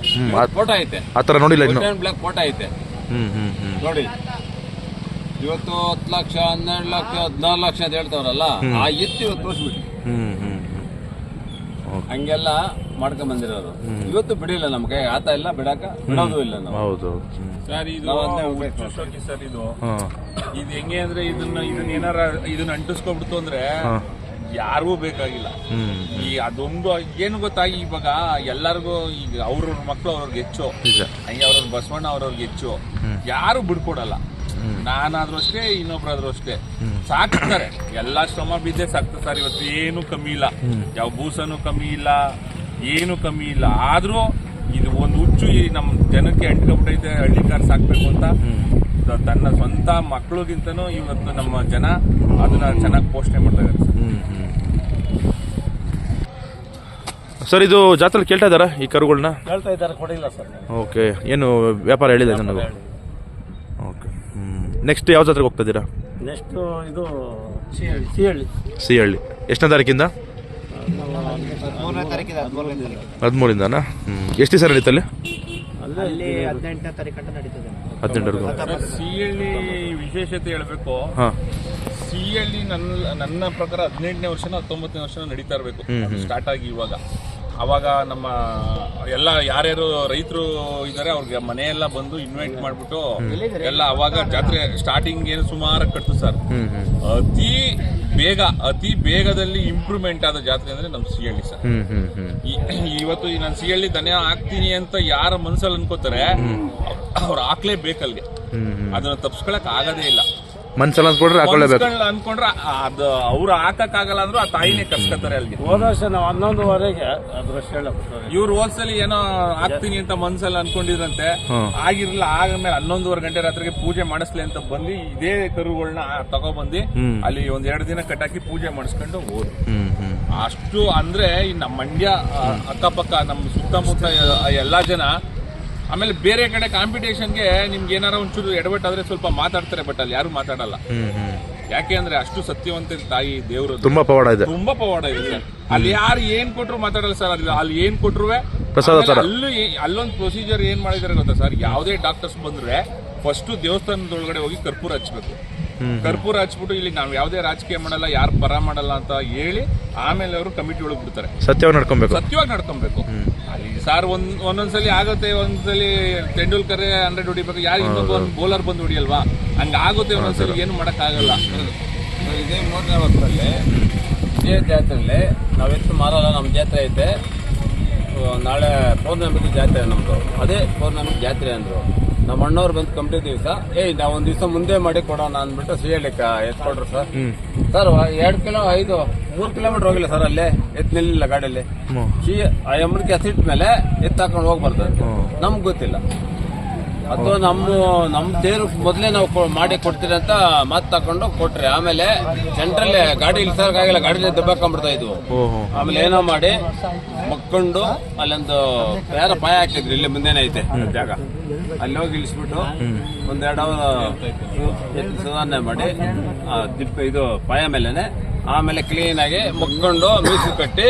ಫೋಟೋ ಐತೆ. ಆ ಥರ ನೋಡಿಲ್ಲ ಇನ್ನು? ಬ್ಲಾಕ್ ಫೋಟೋ ಐತೆ. ಹ್ಞೂ ಹ್ಞೂ ಹ್ಞೂ ನೋಡಿ. ಇವತ್ತು ಹತ್ತು ಲಕ್ಷ ಹನ್ನೆರಡು ಲಕ್ಷ ಹದಿನಾರು ಲಕ್ಷ ಅಂತ ಹೇಳ್ತಾವ್ರಲ್ಲ ಆ ಎತ್ತು ಇವತ್ತು ತೋರಿಸ್ಬಿಟ್ಟು ಹ್ಞೂ ಹ್ಞೂ ಹ್ಞೂ ಹಂಗೆಲ್ಲ ಮಾಡ್ಕೊಂಡ್ ಬಂದಿರೋರು ಇವತ್ತು ಬಿಡಿಲ್ಲ ನಮ್ ಕೈ ಆತ ಇಲ್ಲ ಬಿಡಾಕ ಬಿಡೋದು ಇಲ್ಲ ನಾವು ಹೌದು. ಸರ್ ಇದು ಶೋಕಿ ಸರ್ ಇದು. ಇದು ಹೆಂಗೆ ಅಂದ್ರೆ ಇದನ್ನ ಇದನ್ನ ಏನಾರ ಇದನ್ನ ಅಂಟಿಸ್ಕೊಬಿಡ್ತು ಅಂದ್ರೆ ಯಾರಿಗೂ ಬೇಕಾಗಿಲ್ಲ. ಈ ಅದೊಂದು ಏನು ಗೊತ್ತಾಗಿ ಇವಾಗ ಎಲ್ಲರಿಗೂ ಈಗ ಅವ್ರವ್ರ ಮಕ್ಳು ಅವ್ರವ್ರಿಗೆ ಹೆಚ್ಚು. ಹಂಗೆ ಅವ್ರವ್ರ ಬಸವಣ್ಣ ಅವ್ರವ್ರಿಗೆ ಹೆಚ್ಚು. ಯಾರು ಬಿಡ್ಕೊಡಲ್ಲ. ನಾನಾದ್ರೂ ಅಷ್ಟೇ ಇನ್ನೊಬ್ರಾದ್ರೂ ಅಷ್ಟೇ. ಸಾಕ್ತಾರೆ. ಎಲ್ಲಾ ಶ್ರಮ ಬಿದ್ದೆ ಸಾಕ್ತಾರೆ ಸರ್ ಇವತ್ತು ಏನು ಕಮ್ಮಿ ಇಲ್ಲ. ಯಾವ ಬೂಸನು ಕಮ್ಮಿ ಇಲ್ಲ. ಏನು ಕಮ್ಮಿ ಇಲ್ಲ. ಆದ್ರೂ ಇದು ಒಂದು ಹುಚ್ಚು ಈ ನಮ್ಮ ಜನಕ್ಕೆ ಅಂಟ್ಕೊಂಡ್ಬಿಟ್ಟೈತೆ ಹಳ್ಳಿ ಕಾರ್ ಸಾಕ್ಬೇಕು ಅಂತ. ತನ್ನ ಸ್ವಂತ ಮಕ್ಕಳಿಗಿಂತನೂ ಇವತ್ತು ನಮ್ಮ ಜನ ಅದನ್ನ ಚೆನ್ನಾಗಿ ಪೋಷಣೆ ಮಾಡ್ತಾ ಇದ್ದಾರೆ. ಸರ್. ಇದು ಜಾತ್ರೆ ಕೇಳ್ತಾ ಇದ್ದಾರಾ ಈ ಕರುಗಳನ್ನ ಹೇಳ್ತಾ ಇದ್ದಾರೆ ಕೊಡಿಲ್ಲ ಸರ್. ಓಕೆ. ಏನು ವ್ಯಾಪಾರ ಹೇಳಿದೆ ನನಗೆ? ಓಕೆ. ನೆಕ್ಸ್ಟ್ ಯಾವ ಜಾತ್ರೆಗೆ ಹೋಗ್ತಾ ಇದ್ದೀರಾ? ನೆಕ್ಸ್ಟ್ ಇದು ಸಿಹಳ್ಳಿ ಸಿಹಳ್ಳಿ ಎಷ್ಟನೇ ತಾರೀಕಿಂದ? ಮೂರನೇ ತಾರೀಕಿದೆ ಹದಿಮೂರನೇ ಹದಿಮೂರಿಂದನಾ ಹ್ಞೂ ಎಷ್ಟು ದಿವಸ ನಡೀತಲ್ಲಿ ಅಲ್ಲಿ? ಹದಿನೆಂಟನೇ ತಾರೀಕು ಗಂಟ ನಡೀತದೆ ಹದಿನೆಂಟರವರೆಗೂ ಸರ್ ಸಿಹಳ್ಳಿ ವಿಶೇಷತೆ ಹೇಳ್ಬೇಕು. ಸಿ ಸಿಹಳ್ಳಿ ನನ್ನ ನನ್ನ ಪ್ರಕಾರ ಹದಿನೆಂಟನೇ ವರ್ಷನ ಹತ್ತೊಂಬತ್ತನೇ ವರ್ಷನ ನಡೀತಾ ಇರಬೇಕು. ಸ್ಟಾರ್ಟ್ ಆಗಿ ಇವಾಗ. ಅವಾಗ ನಮ್ಮ ಎಲ್ಲ ಯಾರ್ಯಾರು ರೈತರು ಇದ್ದಾರೆ ಅವ್ರಿಗೆ ಮನೆಯೆಲ್ಲ ಬಂದು ಇನ್ವೈಟ್ ಮಾಡ್ಬಿಟ್ಟು ಎಲ್ಲ ಅವಾಗ ಜಾತ್ರೆ ಸ್ಟಾರ್ಟಿಂಗ್ ಏನು ಸುಮಾರು ಕಟ್ಟು ಸರ್. ಅತಿ ಬೇಗ ಅತಿ ಬೇಗದಲ್ಲಿ ಇಂಪ್ರೂವ್ಮೆಂಟ್ ಆದ ಜಾತ್ರೆ ಅಂದ್ರೆ ನಮ್ಮ ಸಿಹಳ್ಳಿ ಸರ್. ಇವತ್ತು ನಾನು ಸಿಹಳ್ಳಿ ದನ ಹಾಕ್ತೀನಿ ಅಂತ ಯಾರ ಮನ್ಸಲ್ಲಿ ಅನ್ಕೋತಾರೆ ಅವ್ರು ಹಾಕ್ಲೇಬೇಕಲ್ಗೆ. ಅದನ್ನ ತಪ್ಸ್ಕೊಳಕ್ ಆಗದೇ ಇಲ್ಲ. ಮನ್ಸಲ್ಲಿ ಅನ್ಸ್ಕೊಂಡ್ರೆ ಹಾಕೊಳ್ಳೇಬೇಕು. ಅನ್ಕೊಂಡ್ರೆ ಅದು ಅವ್ರು ಹಾಕಕ್ ಆಗಲ್ಲ ಅಂದ್ರೂ ಆ ತಾಯಿನೇ ಕರ್ಸ್ಕೊತಾರೆ ಅಲ್ಲಿ ಹೋದ ವರ್ಷ ನಾವು ಹನ್ನೊಂದುವರೆಗೆ ಇವ್ರು ಹೋದ್ಸಲಿ ಏನೋ ಹಾಕ್ತೀನಿ ಅಂತ ಮನ್ಸಲ್ಲಿ ಅನ್ಕೊಂಡಿದ್ರಂತೆ. ಆಗಿರ್ಲಿಲ್ಲ ಆಗಮೇಲೆ ಹನ್ನೊಂದುವರೆ ಗಂಟೆ ರಾತ್ರಿಗೆ ಪೂಜೆ ಮಾಡಿಸ್ಲಿ ಅಂತ ಬಂದು ಇದೇ ಕರುಗಳನ್ನ ತಗೊಬಂದು. ಅಲ್ಲಿ ಒಂದ್ ಎರಡು ದಿನ ಕಟ್ಟಾಕಿ ಪೂಜೆ ಮಾಡಿಸ್ಕೊಂಡು ಹೋದ್ರು ಅಷ್ಟು ಅಂದ್ರೆ ಈ ನಮ್ಮ ಮಂಡ್ಯ ಅಕ್ಕಪಕ್ಕ ನಮ್ಮ ಸುತ್ತಮುತ್ತ ಎಲ್ಲಾ ಜನ ಆಮೇಲೆ ಬೇರೆ ಕಡೆ ಕಾಂಪಿಟೇಷನ್ಗೆ ನಿಮ್ಗೆ ಏನಾರ ಒಂಚೂರು ಎಡವಟ್ಟಾದ್ರೆ ಸ್ವಲ್ಪ ಮಾತಾಡ್ತಾರೆ ಬಟ್ ಅಲ್ಲಿ ಯಾರು ಮಾತಾಡಲ್ಲ. ಯಾಕೆ ಅಂದ್ರೆ ಅಷ್ಟು ಸತ್ಯವಂತ ತಾಯಿ ದೇವರು ತುಂಬಾ ಪವಾಡ ಇದೆ. ತುಂಬಾ ಪವಾಡ ಇದೆ ಸರ್. ಅಲ್ಲಿ ಯಾರು ಏನ್ ಕೊಟ್ರು ಮಾತಾಡಲ್ಲ ಸರ್ ಅಲ್ಲಿ ಅಲ್ಲಿ ಏನ್ ಕೊಟ್ರು ಥರ. ಅಲ್ಲೂ ಅಲ್ಲೊಂದು ಪ್ರೊಸೀಜರ್ ಏನ್ ಮಾಡಿದಾರೆ ಗೊತ್ತಾ ಸರ್? ಯಾವುದೇ ಡಾಕ್ಟರ್ಸ್ ಬಂದ್ರೆ ಫಸ್ಟ್ ದೇವಸ್ಥಾನದೊಳಗಡೆ ಹೋಗಿ ಕರ್ಪೂರ ಹಚ್ಬೇಕು. ಕರ್ಪೂರ ಹಚ್ಬಿಟ್ಟು ಇಲ್ಲಿ ನಾವು ಯಾವುದೇ ರಾಜಕೀಯ ಮಾಡಲ್ಲ ಯಾರು ಪರ ಮಾಡಲ್ಲ ಅಂತ ಹೇಳಿ ಆಮೇಲೆ ಅವರು ಕಮಿಟಿ ಒಳಗೆ ಬಿಡ್ತಾರೆ. ಸತ್ಯವಾಗಿ ನಡ್ಕೊಬೇಕು. ಸತ್ಯವಾಗಿ ನಡ್ಕೊಬೇಕು. ಅಲ್ಲಿ ಸಾರ್ ಒಂದ್ ಒಂದೊಂದ್ಸಲಿ ಆಗತ್ತೆ ಒಂದ್ಸಲಿ ತೆಂಡೂಲ್ಕರ್ ಹಂಡ್ರೆಡ್ ಹೊಡಿಬೇಕು ಯಾರು ಇನ್ನೊಬ್ಬ ಒಂದು ಬೌಲರ್ ಬಂದು ಹೊಡಿಯಲ್ವಾ? ಹಂಗ ಆಗುತ್ತೆ ಒಂದೊಂದ್ಸಲಿ ಏನು ಮಾಡಕ್ ಆಗಲ್ಲ ಇದೇ ಮೂರನೇ ವರ್ಷದಲ್ಲಿ ಇದೇ ಜಾತ್ರೆಯಲ್ಲಿ ನಾವೆತ್ತು ಮಾರಲ್ಲ ನಮ್ಮ ಜಾತ್ರೆ ಐತೆ. ನಾಳೆ ಪೌರ್ಣಮಿ ಜಾತ್ರೆ ನಮ್ದು. ಅದೇ ಪೌರ್ಣಮಿ ಜಾತ್ರೆ ಅಂದರು. ನಮ್ಮ ಅಣ್ಣವ್ರು ಬಂದು ಕಂಪ್ನಿ ದಿವಸ ಏಯ್ ನಾವು ಒಂದು ದಿವಸ ಮುಂದೆ ಮಾಡಿ ಕೊಡೋಣ ಅಂದ್ಬಿಟ್ಟು ಲೆಕ್ಕ ಎತ್ಕೊಡ್ರ ಸರ್. ಸರ್ ಎರಡ್ ಕಿಲೋ ಐದು ಮೂರ್ ಕಿಲೋಮೀಟರ್ ಹೋಗಿಲ್ಲ ಸರ್ ಅಲ್ಲೇ? ಎತ್ ನಿಲ್ಲಿಲ್ಲ ಗಾಡಿಯಲ್ಲಿ ಸಿ ಎಮ್ಮನಿಗೆ ಎತ್ತಿಟ್ಟ ಮೇಲೆ ಎತ್ತಾಕೊಂಡು ಹೋಗ್ಬಾರ್ದು. ನಮ್ಗೆ ಗೊತ್ತಿಲ್ಲ. ಅದು ನಮ್ಮ ನಮ್ಮ ತೇರು ಮೊದಲೇ ನಾವು ಮಾಡಿ ಕೊಡ್ತೀರಿ ಅಂತ ಮಾತು ತಕೊಂಡು ಕೊಟ್ರಿ ಆಮೇಲೆ ಸೆಂಟ್ರಲ್ಲೇ ಗಾಡಿ ಇಳಿಸೋಕ್ಕಾಗಿಲ್ಲ ಗಾಡಿಲೇ ದಬ್ಬಾಕೊಂಡ್ಬಿಡ್ತಾ ಇದ್ವು. ಆಮೇಲೆ ಏನೋ ಮಾಡಿ ಮಕ್ಕೊಂಡು ಅಲ್ಲೊಂದು ಬೇರೆ ಪಾಯ ಹಾಕಿದ್ರು ಇಲ್ಲಿ ಮುಂದೆನೇ ಐತೆ ಜಾಗ. ಅಲ್ಲಿ ಹೋಗಿ ಇಳಿಸ್ಬಿಟ್ಟು ಒಂದೆರಡು ಸದಾನೆ ಸುಧಾರಣೆ ಮಾಡಿ ದಿಪ್ಪ ಇದು ಪಾಯ ಮೇಲೆನೆ ಆಮೇಲೆ ಕ್ಲೀನ್ ಆಗಿ ಮುಕ್ಕೊಂಡು ಮೀಸಲು ಕಟ್ಟಿ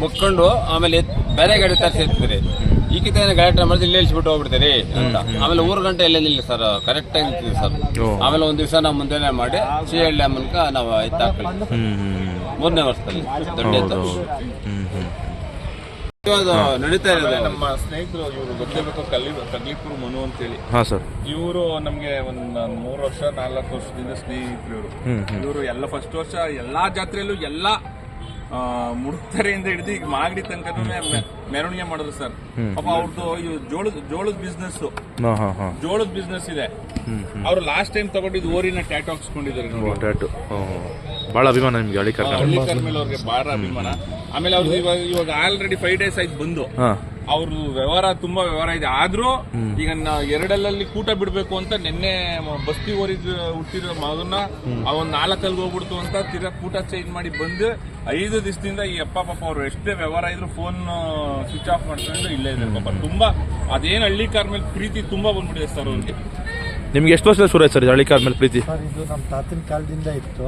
ಮುಕ್ಕೊಂಡು ಆಮೇಲೆ ಬೇರೆ ಗಾಡಿ ತರಿಸಿ ಎತ್ತಿದ್ರಿ ಈಗಿತ ಗಾಡಿ ಮಾಡಿದ್ರೆ ಇಲ್ಲಿ ಇಳಿಸ್ಬಿಟ್ಟು ಹೋಗ್ಬಿಡ್ತೀರಿ ಅಂತ. ಆಮೇಲೆ ಊರು ಗಂಟೆ ಎಲ್ಲ ನಿಲ್ಲ ಸರ್ ಕರೆಕ್ಟ್ ಆಗಿ ಸರ್ ಆಮೇಲೆ ಒಂದ್ ದಿವಸ ನಾವು ಮುಂದೆನೆ ಮಾಡಿ ಸಿಹಳ್ಳಿ ಮೂಲಕ ನಾವು ಎತ್ತು ಹಾಕಲಿ ಹ್ಞೂ ಹ್ಞೂ ಮೂರನೇ ವರ್ಷದಲ್ಲಿ ದೊಡ್ಡ ಎತ್ತು. ನಡೀತಾ ಇರೋದು. ನಮ್ಮ ಸ್ನೇಹಿತರು ಇವರು ಗೊತ್ತಿರಬೇಕು ಕಲ್ಲಿ ಕಗ್ಲಿಪುರ್ ಮನು ಅಂತೇಳಿ. ಹಾ ಸರ್. ಇವರು ನಮಗೆ ಒಂದು ಮೂರು ವರ್ಷ ನಾಲ್ಕು ವರ್ಷದಿಂದ ಸ್ನೇಹಿತರು ಇವರು. ಇವರು ಎಲ್ಲ ಫಸ್ಟ್ ವರ್ಷ ಎಲ್ಲಾ ಜಾತ್ರೆಯಲ್ಲೂ ಎಲ್ಲ ಮುಡುಕ್ತರೆಯಿಂದ ಹಿಡಿದು ಈಗ ಮಾಗಡಿ ತನಕ ಮೆರವಣಿಗೆ ಮಾಡಿದ್ರು ಸರ್. ಪಾಪ ಅವ್ರದ್ದು ಜೋಳದ ಜೋಳದ ಬಿಸ್ನೆಸ್ ಜೋಳದ ಬಿಸ್ನೆಸ್ ಇದೆ. ಅವ್ರು ಲಾಸ್ಟ್ ಟೈಮ್ ತಗೊಂಡಿದ್ದು ಓರಿನ ಟ್ಯಾಟ್ ಹಾಕ್ಸ್ಕೊಂಡಿದ್ದಾರೆ ಭಾಳ ಅಭಿಮಾನ ನಿಮ್ಗೆ ಹಳ್ಳಿ ಮೇಲೆ ಅವ್ರಿಗೆ ಬಹಳ ಅಭಿಮಾನ. ಆಮೇಲೆ ಅವ್ರು ಇವಾಗ ಇವಾಗ ಆಲ್ರೆಡಿ ಫೈವ್ ಡೇಸ್ ಆಯ್ತು ಬಂದು. ಅವ್ರದ್ದು ವ್ಯವಹಾರ ತುಂಬಾ ವ್ಯವಹಾರ ಇದೆ. ಆದ್ರೂ ಈಗ ನಾ ಎರಡಲ್ಲಲ್ಲಿ ಕೂಟ ಬಿಡ್ಬೇಕು ಅಂತ ನಿನ್ನೆ ಬಸ್ತಿ ಓರಿದ್ ಹುಟ್ಟಿರೋ ಮಗನ್ನ ಅವನ್ ನಾಲ್ಕಲ್ಲಿ ಹೋಗ್ಬಿಡ್ತು ಅಂತ ತಿರ್ಗಾ ಕೂಟ ಚೇಂಜ್ ಮಾಡಿ ಬಂದು ಐದು ದಿವಸದಿಂದ ಈ ಅಪ್ಪ ಪಾಪ ಅವ್ರು ಎಷ್ಟೇ ವ್ಯವಹಾರ ಇದ್ರು ಫೋನ್ ಸ್ವಿಚ್ ಆಫ್ ಮಾಡ್ಕೊಂಡು ಇಲ್ಲೇ ಇದ್ದಾರೆ ಪಾಪ. ತುಂಬಾ ಅದೇನ್ ಹಳ್ಳಿ ಕಾರ್ ಮೇಲೆ ಪ್ರೀತಿ ತುಂಬಾ ಬಂದ್ಬಿಟ್ಟಿದೆ ಸರ್ ಅವ್ರಿಗೆ. ನಿಮ್ಗೆ ಎಷ್ಟು ವರ್ಷ ಶುರು ಆಯ್ತು ಸರ್ ಇದು ಹಳ್ಳಿ ಕಾರ್ ಮೇಲೆ ಪ್ರೀತಿ? ಸರ್ ಇದು ನಮ್ಮ ತಾತನ ಕಾಲದಿಂದ ಇತ್ತು.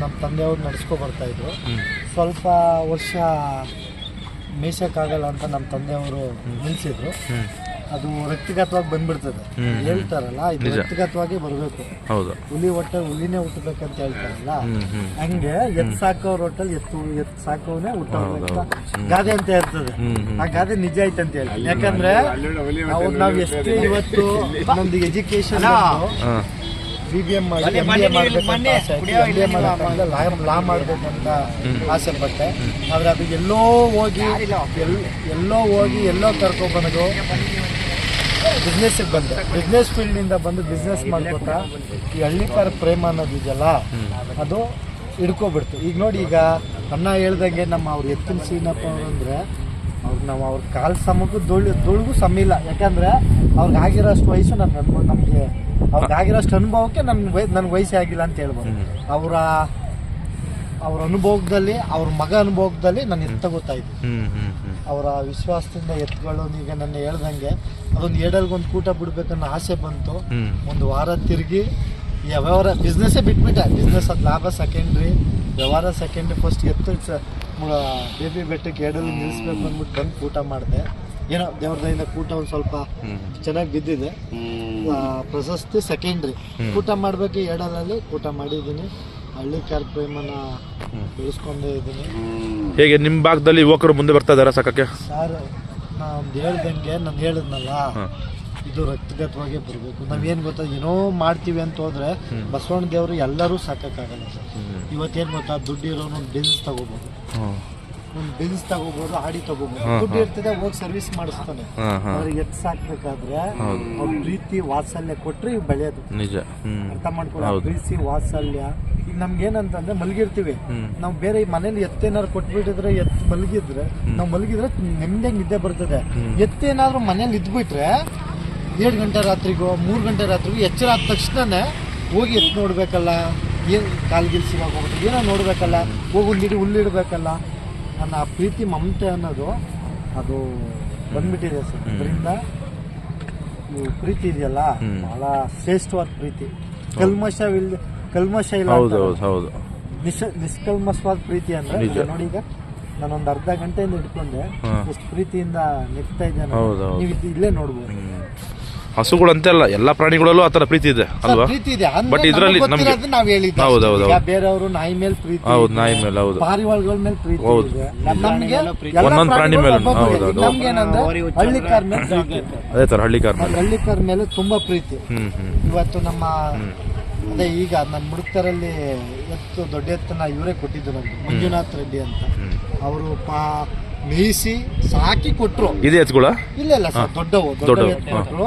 ನಮ್ಮ ತಂದೆಯವ್ರು ನಡೆಸ್ಕೊ ಬರ್ತಾ ಇದ್ರು. ಸ್ವಲ್ಪ ವರ್ಷ ಮೇಯ್ಸೋಕ್ಕಾಗಲ್ಲ ಅಂತ ನಮ್ಮ ತಂದೆಯವರು ನಿಲ್ಲಿಸಿದ್ರು ಅದು ವ್ಯಕ್ತಿಗತವಾಗಿ ಬಂದ್ಬಿಡ್ತದೆ. ಹೇಳ್ತಾರಲ್ಲ ಇದು ವ್ಯಕ್ತಿಗತವಾಗಿ ಬರಬೇಕು. ಹೌದು. ಹುಲಿ ಹೊಟ್ಟೆ ಹುಲಿನೇ ಹುಟ್ಟಬೇಕಂತ ಹೇಳ್ತಾರಲ್ಲ ಹಂಗೆ ಎತ್ ಸಾಕೋ ರೊಟ್ಟಲ್ಲಿ ಎತ್ತು ಎತ್ ಸಾಕೋನೆ ಹುಟ್ಟ ಗಾದೆ ಅಂತ ಇರ್ತದೆ ಆ ಗಾದೆ ನಿಜ ಐತೆ ಅಂತ ಹೇಳ್ತೀನಿ ಯಾಕಂದ್ರೆ ನಾವು ಎಷ್ಟು ಇವತ್ತು ನಮ್ದು ಎಜುಕೇಶನ್ ಬಿ ಬಿ ಎಂ ಮಾಡಿ ಎಂ ಬಿ ಎ ಮಾಡಬೇಕಂತ ಮಾಡೋಕ್ಕಾಗಲ್ಲ ಲಾ ಮಾಡಬೇಕು ಅಂತ ಆಸೆ ಪಟ್ಟೆ. ಆದರೆ ಅದು ಎಲ್ಲೋ ಹೋಗಿ ಎಲ್ ಎಲ್ಲೋ ಹೋಗಿ ಎಲ್ಲೋ ಕರ್ಕೊಬಂದು ಬಿಸ್ನೆಸ್ಸಿಗೆ ಬಂದೆ. ಬಿಸ್ನೆಸ್ ಫೀಲ್ಡಿಂದ ಬಂದು ಬಿಸ್ನೆಸ್ ಮಾಡ್ಕೊತಾ ಈ ಹಳ್ಳಿಕಾರ ಪ್ರೇಮ ಅನ್ನೋದು ಇದೆಯಲ್ಲ ಅದು ಹಿಡ್ಕೊಬಿಡ್ತು. ಈಗ ನೋಡಿ ಈಗ ಅಣ್ಣ ಹೇಳ್ದಂಗೆ ನಮ್ಮ ಅವ್ರು ಎತ್ತಿನ ಸೀನಪ್ಪ ಅಂದರೆ ಅವ್ರ ನಾವು ಅವ್ರ ಕಾಲು ಸಮಕ್ಕೂ ಧೂಳು ಧೂಳಿಗೂ ಸಮ ಇಲ್ಲ. ಯಾಕಂದ್ರೆ ಅವ್ರಿಗೆ ಆಗಿರೋಷ್ಟು ವಯಸ್ಸು ನನ್ನ ನಮಗೆ ಅವ್ರಿಗೆ ಆಗಿರೋಷ್ಟು ಅನುಭವಕ್ಕೆ ನನ್ನ ವಯ ನನ್ನ ವಯಸ್ಸೇ ಆಗಿಲ್ಲ ಅಂತ ಹೇಳ್ಬೋದು. ಅವರ ಅವ್ರ ಅನುಭವದಲ್ಲಿ ಅವ್ರ ಮಗ ಅನುಭವದಲ್ಲಿ ನಾನು ಎತ್ತ ಗೊತ್ತಾಯ್ತು ಅವರ ವಿಶ್ವಾಸದಿಂದ ಎತ್ತುಗಳು ಈಗ ನನ್ನ ಹೇಳ್ದಂಗೆ ಅದೊಂದು ಏಡಲ್ಗೊಂದು ಕೂಟ ಬಿಡ್ಬೇಕನ್ನೋ ಆಸೆ ಬಂತು. ಒಂದು ವಾರ ತಿರುಗಿ ವ್ಯವಹಾರ ಬಿಸ್ನೆಸ್ಸೇ ಬಿಟ್ಬಿಟ್ಟೆ. ಬಿಸ್ನೆಸ್ ಅದು ಲಾಭ ಸೆಕೆಂಡ್ರಿ ವ್ಯವಹಾರ ಸೆಕೆಂಡ್ರಿ ಫಸ್ಟ್ ಎತ್ತು ಬೇಬಿ ಬೆಟ್ಟಕ್ಕೆ ಎಡಲು ನಿಲ್ಲಿಸ್ಬೇಕು ಅಂದ್ಬಿಟ್ಟು ಬಂದು ಊಟ ಮಾಡಿದೆ. ಏನೋ ದೇವ್ರ ದಯಿಂದ ಕೂಟ ಒಂದು ಸ್ವಲ್ಪ ಚೆನ್ನಾಗಿ ಬಿದ್ದಿದೆ. ಆ, ಪ್ರಶಸ್ತಿ ಸೆಕೆಂಡ್ರಿ ಕೂಟ ಮಾಡಬೇಕು ಎಡಲಲ್ಲಿ ಕೂಟ ಮಾಡಿದ್ದೀನಿ. ಹಳ್ಳಿ ಕಾರ್ ಪ್ರೇಮನ ಬೆಳೆಸ್ಕೊಂಡೇ ಇದ್ದೀನಿ. ಹೇಗೆ ನಿಮ್ಮ ಭಾಗದಲ್ಲಿ ಯುವಕರು ಮುಂದೆ ಬರ್ತಾ ಇದಾರ ಸಾಕಕ್ಕೆ? ಸರ್ ನಾನು ಹೇಳ್ದಂಗೆ ನಾನು ಹೇಳಿದ್ನಲ್ಲ? ಇದು ರಕ್ತಗತವಾಗಿ ಬರಬೇಕು. ನಾವೇನು ಗೊತ್ತಾ ಏನೋ ಮಾಡ್ತೀವಿ ಅಂತ ಹೋದ್ರೆ ಬಸವಣ್ಣ ದೇವರು ಎಲ್ಲರೂ ಸಾಕಕ್ಕಾಗಲ್ಲ ಸರ್. ಇವತ್ತೇನು ಗೊತ್ತಾ ದುಡ್ಡು ಇರೋನು ಒಂದು ಬೆನ್ಸ್ ತಗೋಬೋದು. ಒಂದು ಬೆನ್ಸ್ ತಗೋಬೋದು ಆಡಿ ತಗೋಬೋದು. ದುಡ್ಡು ಇರ್ತದೆ ಹೋಗಿ ಸರ್ವಿಸ್ ಮಾಡಿಸ್ತಾನೆ. ಅವ್ರಿಗೆ ಎತ್ತ ಸಾಕ್ಬೇಕಾದ್ರೆ ಅವ್ರ ಪ್ರೀತಿ ವಾತ್ಸಲ್ಯ ಕೊಟ್ರೆ ಇವ್ ಬೆಳೆಯೋದು. ಅರ್ಥ ಮಾಡ್ಕೊಳ್ಳೋ ಪ್ರೀತಿ ವಾತ್ಸಲ್ಯ. ಈಗ ನಮ್ಗೆ ಏನಂತಂದ್ರೆ ಮಲಗಿರ್ತೀವಿ ನಾವು ಬೇರೆ ಈ ಮನೇಲಿ ಎತ್ತೇನಾದ್ರು ಕೊಟ್ಬಿಟ್ಟಿದ್ರೆ ಎತ್ ಮಲಗಿದ್ರೆ ನಾವು ಮಲಗಿದ್ರೆ ನೆಮ್ಮದಿಯಾಗಿ ನಿದ್ದೆ ಬರ್ತದೆ. ಎತ್ತೇನಾದ್ರು ಮನೇಲಿ ಇದ್ಬಿಟ್ರೆ ಏಳು ಗಂಟೆ ರಾತ್ರಿಗೋ ಮೂರು ಗಂಟೆ ರಾತ್ರಿಗೂ ಎಚ್ಚರ ಆದ ತಕ್ಷಣನೇ ಹೋಗಿ ಎತ್ತು ನೋಡಬೇಕಲ್ಲ. ಏನು ಕಾಲ್ಗಿಲ್ಸಿವಾಗ ಹೋಗ್ಬಿಟ್ಟು ಏನೋ ನೋಡಬೇಕಲ್ಲ. ಹೋಗಿ ಒಂದಿಡಿ ಹುಲ್ಲಿಡಬೇಕಲ್ಲ ನನ್ನ ಆ ಪ್ರೀತಿ ಮಮತೆ ಅನ್ನೋದು ಅದು ಬಂದ್ಬಿಟ್ಟಿದೆ ಸರ್. ಅದರಿಂದ ಪ್ರೀತಿ ಇದೆಯಲ್ಲ ಬಹಳ ಶ್ರೇಷ್ಠವಾದ ಪ್ರೀತಿ. ಕಲ್ಮಶ ಇಲ್ಲ ಹೌದು ನಿಸ್ ನಿಷ್ಕಲ್ಮಶವಾದ ಪ್ರೀತಿ ಅಂದ್ರೆ ನೋಡಿ ಈಗ ನಾನೊಂದು ಅರ್ಧ ಗಂಟೆಯಿಂದ ಹಿಡ್ಕೊಂಡೆ ಎಷ್ಟು ಪ್ರೀತಿಯಿಂದ ನೆಗ್ತಾ ಇದ್ದೇನೆ. ನೀವು ಇಲ್ಲೇ ನೋಡ್ಬೋದು. ಹಸುಗಳಂತೆ ಅಲ್ಲ ಎಲ್ಲ ಪ್ರಾಣಿಗಳಲ್ಲೂ ಆ ಥರ ಪ್ರೀತಿ ಇದೆ ಅಲ್ವಾ? ಪ್ರೀತಿ ಇದೆ. ಬಟ್ ಇದರಲ್ಲಿ ನಮ್ಗೆ ಗೊತ್ತಿರೋದು ಹೇಳಿದ್ದು ಹೌದು, ಹೌದು, ಹೌದು. ಬೇರೆಯವರು ನಾಯಿ ಮೇಲೆ ಪ್ರೀತಿ ಹೌದು ನಾಯಿ ಮೇಲೆ ಹೌದು. ಪಾರಿವಾಳಗಳ ಮೇಲೆ ಪ್ರೀತಿ ಹೌದು. ಇದೆ ನಮ್ಗೆ ಎಲ್ಲ ಒಂದೊಂದ್ ಪ್ರಾಣಿ ಮೇಲೆ ಪ್ರಾಣಿಗಳು ಹೌದು. ಹೌದು. ನಮ್ಗೆ ಏನಂದ್ರೆ ಮೇಲೆ ಪ್ರೀತಿ ಅದೇ ಥರ ಹಳ್ಳಿ ಕಾರ್ ಮೇಲೆ. ಹಳ್ಳಿ ಕಾರ್ ಮೇಲೆ ತುಂಬಾ ಪ್ರೀತಿ. ಹ್ಮ್ ಹ್ಮ್ ಇವತ್ತು ನಮ್ಮ ಅದೇ ಈಗ ನನ್ನ ಮುಡುಕ್ತರಲ್ಲಿ ಎತ್ತು ದೊಡ್ಡ ಎತ್ತನ್ನ ಇವರೇ ಕೊಟ್ಟಿದ್ದು ನಮ್ಗೆ ಮಂಜುನಾಥ್ ರೆಡ್ಡಿ ಅಂತ. ಅವರು ಪಾ ಮೇಯಿಸಿ ಸಾಕಿ ಕೊಟ್ರು. ಇದೆ ಎತ್ಕೊಳ? ಇಲ್ಲ ಇಲ್ಲ ಸರ್ ದೊಡ್ಡವು ದೊಡ್ಡ ಕಡೆಯಲ್ಲಿ. ಕೊಟ್ರು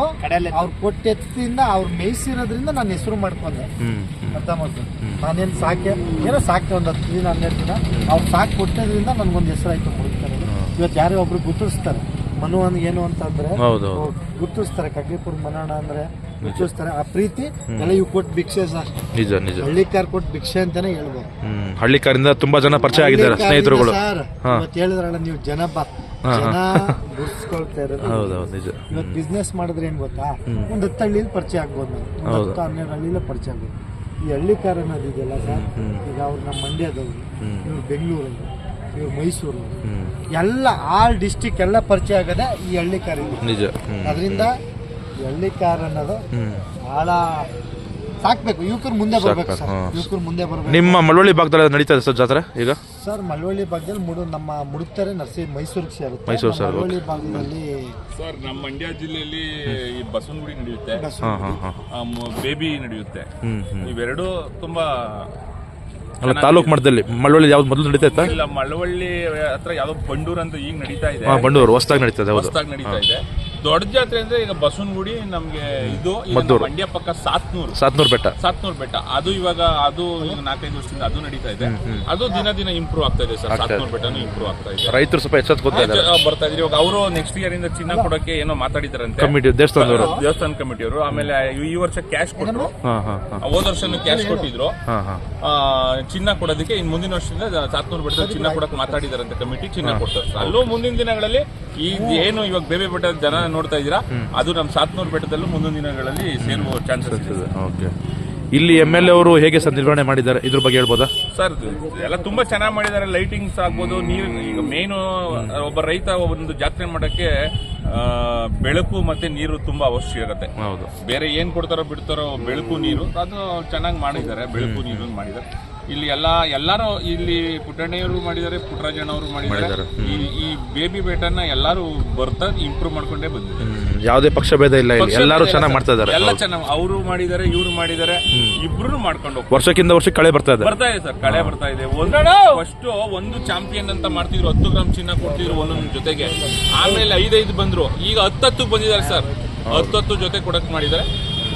ಅವ್ರು ಕೊಟ್ಟ ಎತ್ತಿಂದ ಅವ್ರು ಮೇಯಿಸಿರೋದ್ರಿಂದ ನಾನು ಹೆಸರು ಮಾಡ್ಕೊಂಡೆ. ಅರ್ಥ ಮಾಡ್ಕೊಂಡು. ನಾನೇನು ಸಾಕೆ ಏನೋ ಸಾಕೆ ಒಂದು ಹತ್ತು ದಿನ ಹನ್ನೆರಡು ದಿನ ಅವ್ರು ಸಾಕಿ ಕೊಟ್ಟಿದ್ರಿಂದ ನನಗೊಂದು ಹೆಸರು ಆಯ್ತು ಕೊಡ್ತಾರೆ. ಇವತ್ತು ಯಾರೇ ಒಬ್ರು ಗುರ್ತಿಸ್ತಾರೆ. ಮನು ಏನು ಅಂತಂದ್ರೆ ಹೌದು ಗುರ್ತಿಸ್ತಾರೆ. ಕಗ್ಲಿಪುರ ಮನೋಣ ಅಂದ್ರೆ ಗುರ್ತಿಸ್ತಾರೆ ಆ ಪ್ರೀತಿ ಎಲ್ಲ ಇವು ಕೊಟ್ಟು ಭಿಕ್ಷೆ ಸರ್ ನಿಜ ನಿಜ. ಹಳ್ಳಿಕಾರ್ ಕೊಟ್ಟು ಭಿಕ್ಷೆ ಅಂತಾನೆ ಹೇಳ್ಬೋದು. ಹ್ಮ್ ಹಳ್ಳಿ ಕಾರಿಂದ ತುಂಬಾ ಜನ ಪರಿಚಯ ಆಗಿದ್ದಾರೆ ಸ್ನೇಹಿತರುಗಳು. ಸರ್. ಇವತ್ತು ಹೇಳಿದ್ರಲ್ಲ ನೀವು ಜನ ಬ. ಜನ ಗುರ್ಸ್ಕೊಳ್ತಾ ಇರೋದು. ನಿಜ. ಇವತ್ತು ಬಿಸ್ನೆಸ್ ಮಾಡಿದ್ರೆ ಏನ್ ಗೊತ್ತಾ? ಒಂದು ಹತ್ತು ಹಳ್ಳಿಲಿ ಪರಿಚಯ ಆಗ್ಬೋದು ಒಂದು. ಹತ್ತು ಹನ್ನೆರಡು ಹಳ್ಳಿಲೇ ಪರಿಚಯ ಆಗ್ಬೋದು. ಈ ಹಳ್ಳಿಕಾರ ಅನ್ನೋದು ಇದೆಯಲ್ಲ ಸರ್? ಈಗ ಅವ್ರು ನಮ್ಮ ಮಂಡ್ಯದವರು ಇವ್ರು ಬೆಂಗಳೂರವರು ಇವ್ರು ಮೈಸೂರು. ಎಲ್ಲ ಆಲ್ ಡಿಸ್ಟಿಕ್ ಎಲ್ಲ ಪರಿಚಯ ಆಗದೆ ಈ ಹಳ್ಳಿಕಾರ ನಿಜ. ಅದರಿಂದ ಈ ಹಳ್ಳಿಕಾರ ಅನ್ನೋದು ಬಹಳ ಸಾಕ್ಬೇಕು. ಯುವಕರು ಮುಂದೆ ಬರ್ಬೇಕು ಸರ್. ಯುವಕರು ಮುಂದೆ ಬರ್ಬೇಕು. ನಿಮ್ಮ ಮಳವಳ್ಳಿ ಭಾಗದಲ್ಲಿ ನಡೀತಾ ಇದೆ ಸರ್ ಜಾತ್ರೆ ಈಗ? ಸರ್ ಮಳವಳ್ಳಿ ಭಾಗದಲ್ಲಿ ಮುಡು ನಮ್ಮ ಮುಡುತ್ತಾರೆ ನರ್ಸಿ ಮೈಸೂರಿಗೆ ಸೇರುತ್ತೆ. ಮೈಸೂರು ಸರ್. ಮಳವಳ್ಳಿ ಭಾಗದಲ್ಲಿ ಸರ್ ನಮ್ಮ ಮಂಡ್ಯ ಜಿಲ್ಲೆಯಲ್ಲಿ ಈ ಬಸವನಗುಡಿ ನಡೆಯುತ್ತೆ. ಹಾ ಹಾ ಹಾ. ಆ, ಬೇಬಿ ನಡೆಯುತ್ತೆ. ಇವೆರಡು ತುಂಬಾ ಅಲ್ಲ ತಾಲೂಕು ಮಟ್ಟದಲ್ಲಿ ಮಳವಳ್ಳಿ ಯಾವ್ದು ಮೊದಲು ನಡೀತಾ ಇತ್ತು? ಇಲ್ಲ ಮಳವಳ್ಳಿ ಹತ್ರ ಯಾವ್ದೋ ಬಂಡೂರ್ ಅಂತ ಈಗ ನಡೀತಾ ಇದೆ. ಬಂಡೂರು ಹೊಸದಾಗಿ ನಡೀತಾ ಇದೆ ಹೊಸದಾಗಿ ನಡೀತಾ ಇದೆ. ದೊಡ್ಡ ಜಾತ್ರೆ ಅಂದ್ರೆ ಈಗ ಬಸವನಗುಡಿ ನಮ್ಗೆ ಇದು ಈಗ ಮದ್ದೂರು. ಮಂಡ್ಯ ಪಕ್ಕ ಸಾತ್ನೂರು. ಸಾತ್ನೂರು ಬೆಟ್ಟ. ಸಾತ್ನೂರ್ ಬೆಟ್ಟ. ಅದು ಇವಾಗ ಅದು ಈಗ ನಾಲ್ಕೈದು ವರ್ಷದಿಂದ ಅದು ನಡೀತಾ ಇದೆ. ಅದು ದಿನ ದಿನ ಇಂಪ್ರೂವ್ ಆಗ್ತಾ ಇದೆ ಸರ್. ಸಾತ್ನೂರ್ ಬೆಟ್ಟನು ಇಂಪ್ರೂವ್ ಆಗ್ತಾ ಇದೆ. ರೈತರು ಸ್ವಲ್ಪ ಎಚ್ಚೆತ್ಕೊತಾ ಇದ್ದಾರೆ. ಆ, ಬರ್ತಾ ಇದ್ರಿ ಇವಾಗ ಅವರು ನೆಕ್ಸ್ಟ್ ಇಯರ್ ಇಂದ ಚಿನ್ನ ಕೊಡಕ್ಕೆ ಏನೋ ಮಾತಾಡಿದಾರಂತೆ ಕಮಿಟಿ ದೇವಸ್ಥಾನದವರು. ದೇವಸ್ಥಾನ ಕಮಿಟಿಯವರು ಆಮೇಲೆ ಈ ವರ್ಷ ಕ್ಯಾಶ್ ಕೊಟ್ಟರು. ಹಾ ಹಾ ಹಾ. ಹೋದ ವರ್ಷನೂ ಕ್ಯಾಶ್ ಕೊಟ್ಟಿದ್ರು. ಹಾ ಹಾ. ಆ, ಚಿನ್ನ ಕೊಡೋದಕ್ಕೆ ಇನ್ ಮುಂದಿನ ವರ್ಷದಿಂದ ಸಾತ್ನೂರು ಬೆಟ್ಟದ ಚಿನ್ನ ಕೊಡಕ್ಕೆ ಮಾತಾಡಿದಾರಂತೆ ಕಮಿಟಿ. ಚಿನ್ನ ಕೊಡ್ತಾರೆ. ಸರ್. ಅಲ್ಲೂ ಮುಂದಿನ ದಿನಗಳಲ್ಲಿ ಈ ಏನು ಇವಾಗ ಬೇಬೆ ಬೆಟ್ಟ ಜನ ನೋಡ್ತಾ ಇದ್ದೀರಾ ಅದು ನಮ್ಮ ಸಾತ್ನೂರು ಬೆಟ್ಟದಲ್ಲೂ ಮುಂದಿನ ದಿನಗಳಲ್ಲಿ ಸೇರುವ ಚಾನ್ಸಸ್ ಇದೆ. ಓಕೆ ಇಲ್ಲಿ ಎಂ ಎಲ್ ಎ ಅವರು ಹೇಗೆ ಸರ್ ನಿರ್ವಹಣೆ ಮಾಡಿದ್ದಾರೆ? ಇದ್ರ ಬಗ್ಗೆ ಹೇಳ್ಬೋದಾ? ಸರ್ ಎಲ್ಲ ತುಂಬಾ ಚೆನ್ನಾಗಿ ಮಾಡಿದ್ದಾರೆ. ಲೈಟಿಂಗ್ಸ್ ಆಗ್ಬೋದು ನೀರು ಈಗ ಮೇನು ಒಬ್ಬ ರೈತ ಒಂದು ಜಾತ್ರೆ ಮಾಡಕ್ಕೆ ಬೆಳಕು ಮತ್ತೆ ನೀರು ತುಂಬಾ ಅವಶ್ಯ ಇರುತ್ತೆ ಹೌದು. ಬೇರೆ ಏನ್ ಕೊಡ್ತಾರೋ ಬಿಡ್ತಾರೋ ಬೆಳಕು ನೀರು ಅದು ಚೆನ್ನಾಗಿ ಮಾಡಿದ್ದಾರೆ. ಬೆಳಕು ನೀರು ಮಾಡಿದ್ದಾರೆ. ಇಲ್ಲಿ ಎಲ್ಲ ಎಲ್ಲಾರು ಇಲ್ಲಿ ಪುಟ್ಟಣ್ಣಯ್ಯವರು ಮಾಡಿದ್ದಾರೆ ಪುಟ್ಟರಾಜಣ್ಣವರು ಮಾಡಿದ್ದಾರೆ. ಈ ಈ ಬೇಬಿ ಬೇಟನ್ನ ಎಲ್ಲಾರು ಬರ್ತಾ ಇಂಪ್ರೂವ್ ಮಾಡ್ಕೊಂಡೇ ಬಂದಿದ್ದಾರೆ ಯಾವುದೇ ಪಕ್ಷ ಭೇದ ಇಲ್ಲ ಇಲ್ಲಿ. ಪಕ್ಷ ಎಲ್ಲರೂ ಭೇದ ಚೆನ್ನಾಗಿ ಮಾಡ್ತಾ. ಇದ್ದಾರೆ. ಎಲ್ಲ ಚೆನ್ನಾಗಿ ಅವರು ಮಾಡಿದ್ದಾರೆ ಇವರು ಮಾಡಿದ್ದಾರೆ. ಇಬ್ರು ಮಾಡ್ಕೊಂಡು ಹೋಗ್ತಾರೆ ವರ್ಷಕ್ಕಿಂತ ವರ್ಷಕ್ಕೆ ಕಳೆ ಬರ್ತಾ ಇದೆ. ಬರ್ತಾ ಇದೆ ಸರ್ ಕಳೆ ಬರ್ತಾ ಇದೆ. ಒಂದು ಫಸ್ಟ್ ಒಂದು ಚಾಂಪಿಯನ್ ಅಂತ ಮಾಡ್ತಿದ್ರು ಹತ್ತು ಗ್ರಾಮ್ ಚಿನ್ನ ಕೊಡ್ತಿದ್ರು ಒಂದೊಂದು ಜೊತೆಗೆ. ಆಮೇಲೆ ಐದೈದು ಬಂದ್ರು. ಈಗ ಹತ್ತತ್ತು ಬಂದಿದ್ದಾರೆ ಸರ್. ಹತ್ತತ್ತು ಜೊತೆ ಕೊಡಕ್ ಮಾಡಿದ್ದಾರೆ.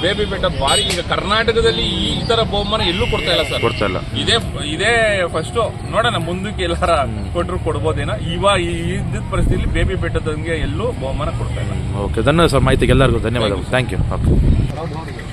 ಬೇಬಿ ಬೆಟ್ಟ ಬಾರಿ ಈಗ ಕರ್ನಾಟಕದಲ್ಲಿ ಈ ತರ ಬಹುಮಾನ ಎಲ್ಲೂ ಕೊಡ್ತಾ ಇಲ್ಲ ಸರ್. ಕೊಡ್ತಾ ಇಲ್ಲ. ಇದೇ ಇದೇ ಫಸ್ಟ್ ನೋಡೋಣ ಮುಂದಕ್ಕೆ ಎಲ್ಲಾರ ಕೊಟ್ಟರು ಕೊಡ್ಬೋದೇನೋ. ಇವಾಗ ಈ ಇದ್ದ ಪರಿಸ್ಥಿತಿಲಿ ಬೇಬಿ ಬೆಟ್ಟದಂಗೆ ಎಲ್ಲೂ ಬಹುಮಾನ ಕೊಡ್ತಾ ಇಲ್ಲ. ಓಕೆ ಧನ್ಯವಾದ ಸರ್. ಮಾಹಿತಿಗೆ ಎಲ್ಲರಿಗೂ ಧನ್ಯವಾದಗಳು. Thank you okay